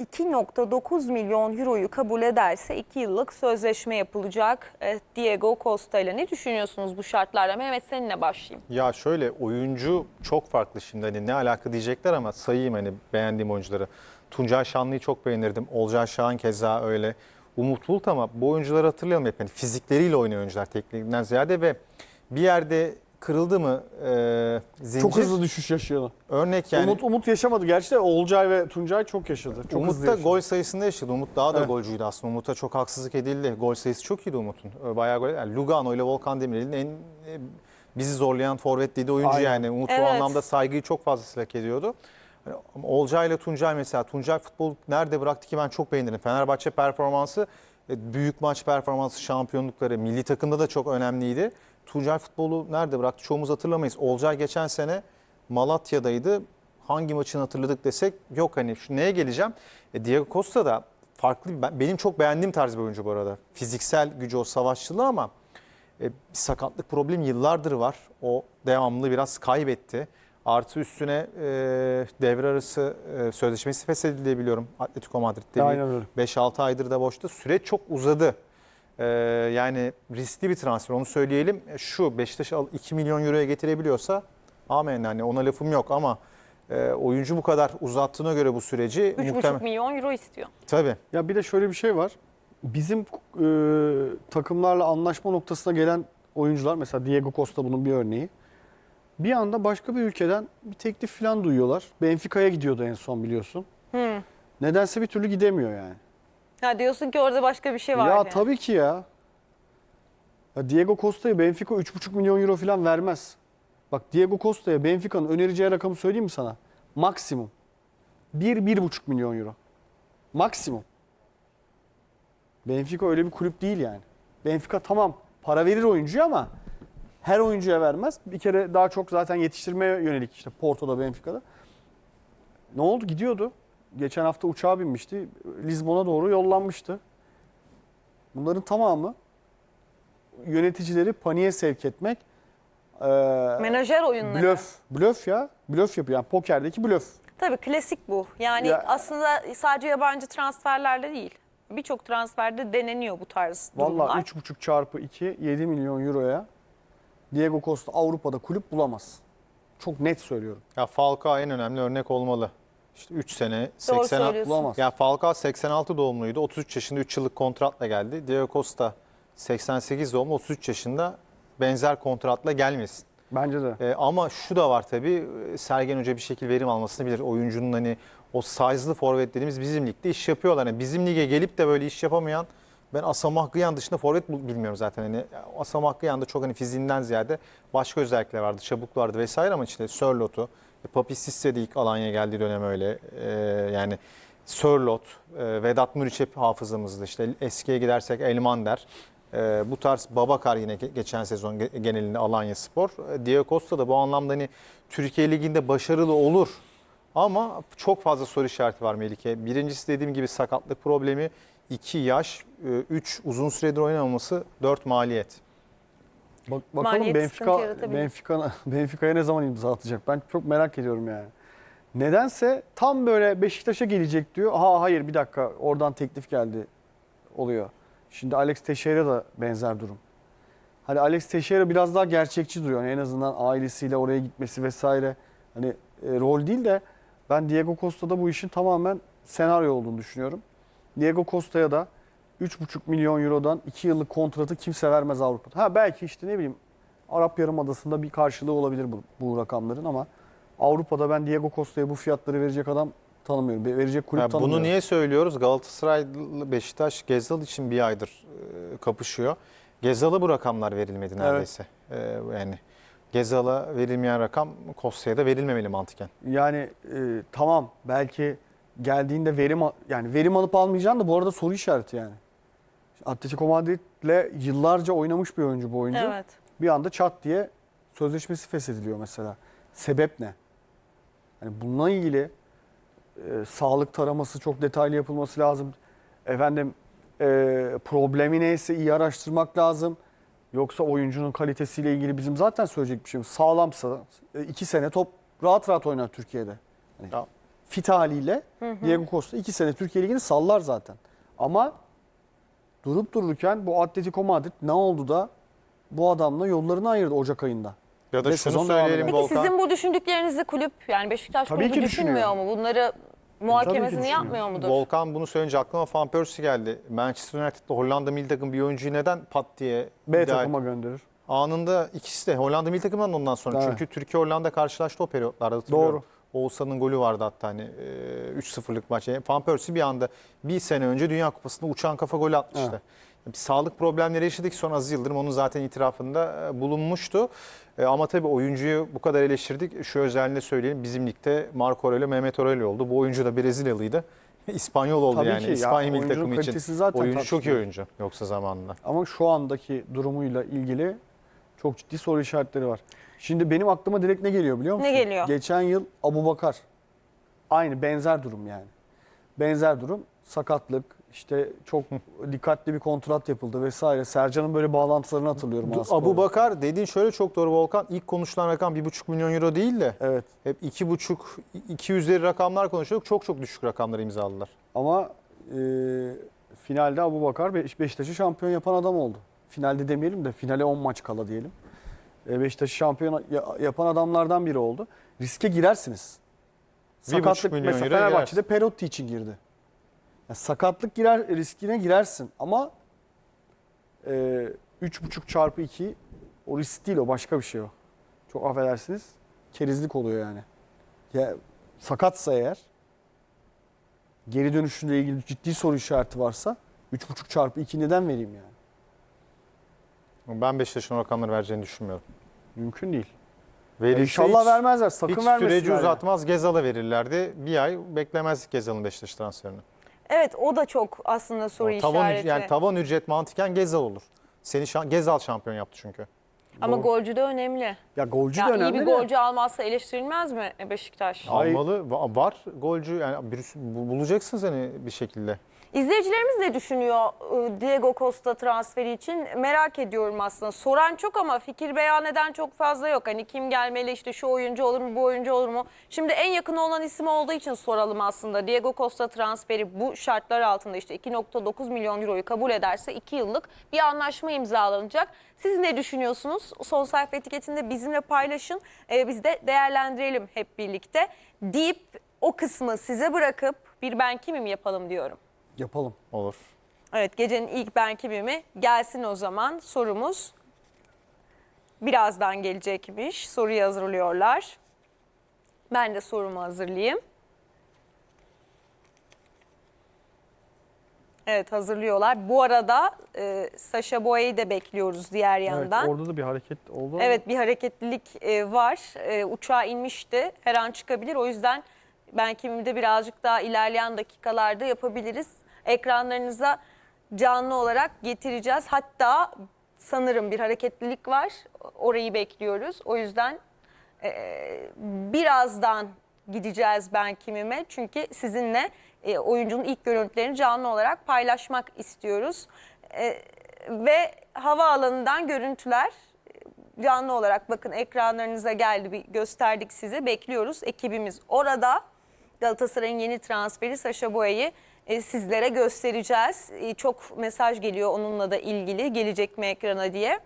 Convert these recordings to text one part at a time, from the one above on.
2.9 milyon euroyu kabul ederse 2 yıllık sözleşme yapılacak e, Diego Costa ile. Ne düşünüyorsunuz bu şartlarda? Mehmet seninle başlayayım. Ya şöyle oyuncu çok farklı şimdi hani ne alaka diyecekler ama sayayım hani beğendiğim oyuncuları. Tuncay Şanlı'yı çok beğenirdim. Olcay Şahan keza öyle. Umut Bulut ama bu oyuncuları hatırlayalım hep. Yani fizikleriyle oynuyor oyuncular tekniğinden ziyade ve bir yerde kırıldı mı e, zincir Çok hızlı düşüş yaşıyor. örnek yani Umut Umut yaşamadı. Gerçi de Olcay ve Tuncay çok yaşadı. Çok Umut da yaşadı. gol sayısında yaşadı. Umut daha da Evet. golcüydü aslında. Umut'a çok haksızlık edildi. Gol sayısı çok iyiydi Umut'un. Ee, Bayağı gol. Yani Lugano ile Volkan Demirel'in en e, bizi zorlayan forvet dediği oyuncu Aynen. yani. Umut bu Evet. anlamda saygıyı çok fazla hak ediyordu. Ama Olcay ile Tuncay mesela. Tuncay futbol nerede bıraktı ki ben çok beğenirim. Fenerbahçe performansı, e, büyük maç performansı, şampiyonlukları, milli takımda da çok önemliydi. Tuncay futbolu nerede bıraktı çoğumuz hatırlamayız. Olcay geçen sene Malatya'daydı. Hangi maçını hatırladık desek yok hani şu neye geleceğim? E, Diego Costa da farklı ben- benim çok beğendiğim tarz bir oyuncu bu arada. Fiziksel gücü o savaşçılığı ama e, sakatlık problemi yıllardır var. O devamlı biraz kaybetti. Artı üstüne e, devre arası e, sözleşmesi feshedildi biliyorum. Atletico Madrid'de bir Aynen öyle. 5-6 aydır da boşta. Süreç çok uzadı. Ee, yani riskli bir transfer onu söyleyelim. E, Şu Beşiktaş al 2 milyon euroya getirebiliyorsa amen hani ona lafım yok ama e, oyuncu bu kadar uzattığına göre bu süreci 3,5 muhtemelen milyon euro istiyor. tabii. Ya bir de şöyle bir şey var. Bizim e, takımlarla anlaşma noktasına gelen oyuncular mesela Diego Costa bunun bir örneği. Bir anda başka bir ülkeden bir teklif falan duyuyorlar. Benfica'ya gidiyordu en son biliyorsun. Hmm. Nedense bir türlü gidemiyor yani. Ha diyorsun ki orada başka bir şey var. ya yani. tabii ki ya. ya Diego Costa'ya Benfica 3,5 milyon euro falan vermez. Bak Diego Costa'ya Benfica'nın önereceği rakamı söyleyeyim mi sana? Maksimum. 1-1,5 milyon euro. Maksimum. Benfica öyle bir kulüp değil yani. Benfica tamam para verir oyuncuya ama her oyuncuya vermez. Bir kere daha çok zaten yetiştirmeye yönelik işte Porto'da, Benfica'da. Ne oldu? Gidiyordu. Geçen hafta uçağa binmişti. Lizbon'a doğru yollanmıştı. Bunların tamamı yöneticileri paniğe sevk etmek. Ee, Menajer oyunları. blöf. Blöf ya. Blöf yapıyor. Yani pokerdeki blöf. Tabii klasik bu. Yani Ya- aslında sadece yabancı transferlerde değil. Birçok transferde deneniyor bu tarz durumlar. Vallahi 3,5 çarpı 2 7 milyon euroya Diego Costa Avrupa'da kulüp bulamaz. Çok net söylüyorum. Ya Falcao en önemli örnek olmalı. İşte 3 sene Doğru 80 söylüyorsun. Bulamaz. Ya Falcao 86 doğumluydu. 33 yaşında 3 yıllık kontratla geldi. Diego Costa 88 doğumlu 33 yaşında benzer kontratla gelmesin. Bence de. E, ama şu da var tabii Sergen Hoca bir şekilde verim almasını bilir. Oyuncunun hani o size'lı forvet dediğimiz bizim ligde iş yapıyorlar. Yani bizim lige gelip de böyle iş yapamayan ben Asamoah Gyan dışında forvet bilmiyorum zaten. Hani Asamoah Gyan'da çok hani fiziğinden ziyade başka özellikler vardı. Çabuklardı vesaire ama işte Sörlot'u, e, Papi Sisse de ilk Alanya geldiği dönem öyle. E, yani Sörlot, e, Vedat Muriç hep hafızamızda. İşte eskiye gidersek Elmander. Bu tarz Babakar yine ge- geçen sezon ge- genelinde Alanya Spor. Diego Costa da bu anlamda hani Türkiye Ligi'nde başarılı olur. Ama çok fazla soru işareti var Melike. Birincisi dediğim gibi sakatlık problemi. 2 yaş, 3 uzun süredir oynamaması, 4 maliyet. Bak, bakalım Maliyet sıkıntı Benfica yaratabilir. Benfica Benfica'ya ne zaman imza atacak? Ben çok merak ediyorum yani. Nedense tam böyle Beşiktaş'a gelecek diyor. Ha hayır bir dakika oradan teklif geldi oluyor. Şimdi Alex Teixeira da benzer durum. Hani Alex Teixeira biraz daha gerçekçi duruyor. Yani en azından ailesiyle oraya gitmesi vesaire. Hani e, rol değil de ben Diego Costa'da bu işin tamamen senaryo olduğunu düşünüyorum. Diego Costa'ya da 3,5 milyon eurodan 2 yıllık kontratı kimse vermez Avrupa'da. Ha belki işte ne bileyim Arap Yarımadası'nda bir karşılığı olabilir bu, bu rakamların ama Avrupa'da ben Diego Costa'ya bu fiyatları verecek adam tanımıyorum. Verecek kulüp Ya tanımıyorum. bunu niye söylüyoruz? Galatasaray, Beşiktaş, Gezal için bir aydır e, kapışıyor. Gezal'a bu rakamlar verilmedi neredeyse. E, yani Gezal'a verilmeyen rakam Kosta'ya da verilmemeli mantıken. Yani e, tamam belki geldiğinde verim yani verim alıp almayacağın da bu arada soru işareti yani. Atletico Madrid'le yıllarca oynamış bir oyuncu bu oyuncu. Evet. Bir anda çat diye sözleşmesi feshediliyor mesela. Sebep ne? Yani bununla ilgili e, sağlık taraması çok detaylı yapılması lazım. Efendim e, problemi neyse iyi araştırmak lazım. Yoksa oyuncunun kalitesiyle ilgili bizim zaten söyleyecek bir şeyimiz. Sağlamsa e, iki sene top rahat rahat oynar Türkiye'de. Ya, fit haliyle Diego Costa 2 sene Türkiye Ligi'ni sallar zaten. Ama durup dururken bu Atletico Madrid ne oldu da bu adamla yollarını ayırdı Ocak ayında. Ya da Ve şunu söyleyelim. Peki Volkan. sizin bu düşündüklerinizi kulüp yani Beşiktaş Tabii kulübü ki düşünmüyor düşünüyor. mu? Bunları muhakemesini düşünüyor. yapmıyor mudur? Volkan bunu söyleyince aklıma Van Persie geldi. Manchester United'da Hollanda milli takım bir oyuncuyu neden pat diye B iddia- takıma gönderir. Anında ikisi de Hollanda milli takımından ondan sonra. Evet. Çünkü Türkiye Hollanda karşılaştı o periyotlarda hatırlıyorum. Doğru. Oğuzhan'ın golü vardı hatta hani e, 3-0'lık maç. Yani Van Persie bir anda bir sene önce Dünya Kupası'nda uçan kafa golü atmıştı. Evet. Bir sağlık problemleri yaşadık sonra Aziz Yıldırım onun zaten itirafında e, bulunmuştu. E, ama tabii oyuncuyu bu kadar eleştirdik. Şu özelliğini söyleyelim. Bizim ligde Marco Aurelio, Mehmet Aurelio oldu. Bu oyuncu da Brezilyalıydı. İspanyol oldu Tabii yani. ki. Ya, İspanya milli takımı için. zaten Oyuncu çok iyi oyuncu yoksa zamanında. Ama şu andaki durumuyla ilgili çok ciddi soru işaretleri var. Şimdi benim aklıma direkt ne geliyor biliyor musun? Ne geliyor? Geçen yıl Abu Bakar. Aynı benzer durum yani. Benzer durum. Sakatlık, işte çok dikkatli bir kontrat yapıldı vesaire. Sercan'ın böyle bağlantılarını hatırlıyorum aslında. Abu Bakar dediğin şöyle çok doğru Volkan. İlk konuşulan rakam 1,5 milyon euro değil de Evet. hep 2,5 2 üzeri rakamlar konuşuyorduk. Çok çok düşük rakamlar imzaladılar. Ama e, finalde Abu Bakar Beş- Beşiktaş'ı şampiyon yapan adam oldu. Finalde demeyelim de finale 10 maç kala diyelim. E, Beşiktaş'ı şampiyon ya- yapan adamlardan biri oldu. Riske girersiniz. Sakatlık mesela Fenerbahçe'de Perotti için girdi. Ya sakatlık girer riskine girersin ama e, 3,5 çarpı 2 o risk değil o başka bir şey o. Çok affedersiniz kerizlik oluyor yani. Ya sakatsa eğer geri dönüşünle ilgili ciddi soru işareti varsa 3,5 çarpı 2 neden vereyim yani? Ben Beşiktaş'ın o rakamları vereceğini düşünmüyorum. Mümkün değil. Verirse İnşallah hiç- vermezler. Sakın hiç vermesinler. süreci yani. uzatmaz Gezal'a verirlerdi. Bir ay beklemezdik Gezal'ın Beşiktaş transferini. Evet o da çok aslında soru O tavan, işareti. yani tavan ücret mantıken Gezal olur. Seni şan, Gezal şampiyon yaptı çünkü. Ama Doğru. golcü de önemli. Ya golcü Ya de iyi önemli bir de. golcü almazsa eleştirilmez mi Beşiktaş? Ay- Almalı. Va- Var golcü yani birisi, bu- bulacaksın seni bir şekilde. İzleyicilerimiz ne düşünüyor e, Diego Costa transferi için merak ediyorum aslında. Soran çok ama fikir beyan eden çok fazla yok. Hani kim gelmeli işte şu oyuncu olur mu bu oyuncu olur mu? Şimdi en yakın olan isim olduğu için soralım aslında. Diego Costa transferi bu şartlar altında işte 2.9 milyon euroyu kabul ederse 2 yıllık bir anlaşma imzalanacak. Siz ne düşünüyorsunuz? Son sayfa etiketinde bizimle paylaşın. E, biz de değerlendirelim hep birlikte. Deyip o kısmı size bırakıp bir ben kimim yapalım diyorum. Yapalım. Olur. Evet gecenin ilk ben kimimi gelsin o zaman sorumuz. Birazdan gelecekmiş. Soruyu hazırlıyorlar. Ben de sorumu hazırlayayım. Evet hazırlıyorlar. Bu arada e, Sasha Boya'yı da bekliyoruz diğer yandan. Evet, orada da bir hareket oldu. Evet bir hareketlilik e, var. E, uçağa inmişti. Her an çıkabilir. O yüzden ben kimimde birazcık daha ilerleyen dakikalarda yapabiliriz. Ekranlarınıza canlı olarak getireceğiz. Hatta sanırım bir hareketlilik var. Orayı bekliyoruz. O yüzden e, birazdan gideceğiz ben kimime. Çünkü sizinle e, oyuncunun ilk görüntülerini canlı olarak paylaşmak istiyoruz. E, ve havaalanından görüntüler canlı olarak bakın ekranlarınıza geldi bir gösterdik size bekliyoruz. Ekibimiz orada Galatasaray'ın yeni transferi Saşa Boya'yı e, sizlere göstereceğiz. E, çok mesaj geliyor onunla da ilgili gelecek mi ekrana diye.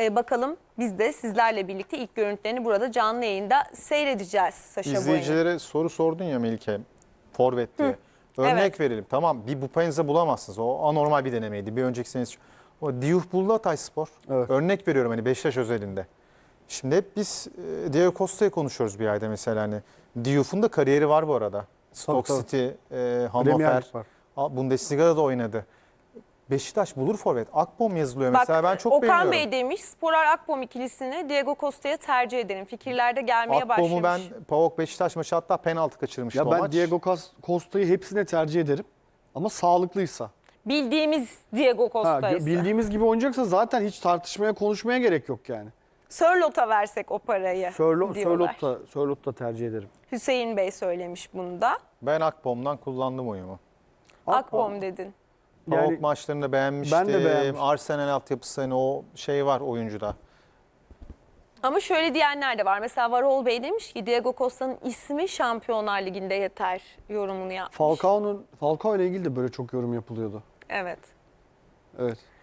E, bakalım biz de sizlerle birlikte ilk görüntülerini burada canlı yayında seyredeceğiz Saşa Boya'nın. İzleyicilere soru sordun ya Melike. Forvet diye. Örnek evet. verelim. Tamam bir Bupenza bulamazsınız. O anormal bir denemeydi. Bir önceki sene o Diouf buldu Hatay Spor. Evet. Örnek veriyorum hani Beşiktaş özelinde. Şimdi hep biz e, Diego Costa'yı konuşuyoruz bir ayda mesela hani. Diouf'un da kariyeri var bu arada. Stoke tabii. City, e, Hannover. Bundesliga'da da oynadı. Beşiktaş bulur forvet. Akbom yazılıyor Bak mesela ben çok Okan beğeniyorum. Bey demiş Sporar Akbom ikilisini Diego Costa'ya tercih ederim. Fikirlerde gelmeye başlamış. Akbom'u ben Pavok Beşiktaş maçı hatta penaltı kaçırmıştı Ya o ben maç. Diego Cos- Costa'yı hepsine tercih ederim. Ama sağlıklıysa. Bildiğimiz Diego Costa ise. bildiğimiz gibi oynayacaksa zaten hiç tartışmaya, konuşmaya gerek yok yani. Sörlot'a versek o parayı Sörlo, diyorlar. Tercih ederim. Hüseyin Bey söylemiş bunu da. Ben Akbom'dan kullandım oyumu. Akbom dedin. Pavok Yani maçlarını beğenmiştim. ben de beğenmiştim. Arsenal altyapısı hani o şey var oyuncuda. Ama şöyle diyenler de var. Mesela Varol Bey demiş ki Diego Costa'nın ismi Şampiyonlar Ligi'nde yeter yorumunu yapmış. Falcao'nun Falcao ile ilgili de böyle çok yorum yapılıyordu. Evet. Evet.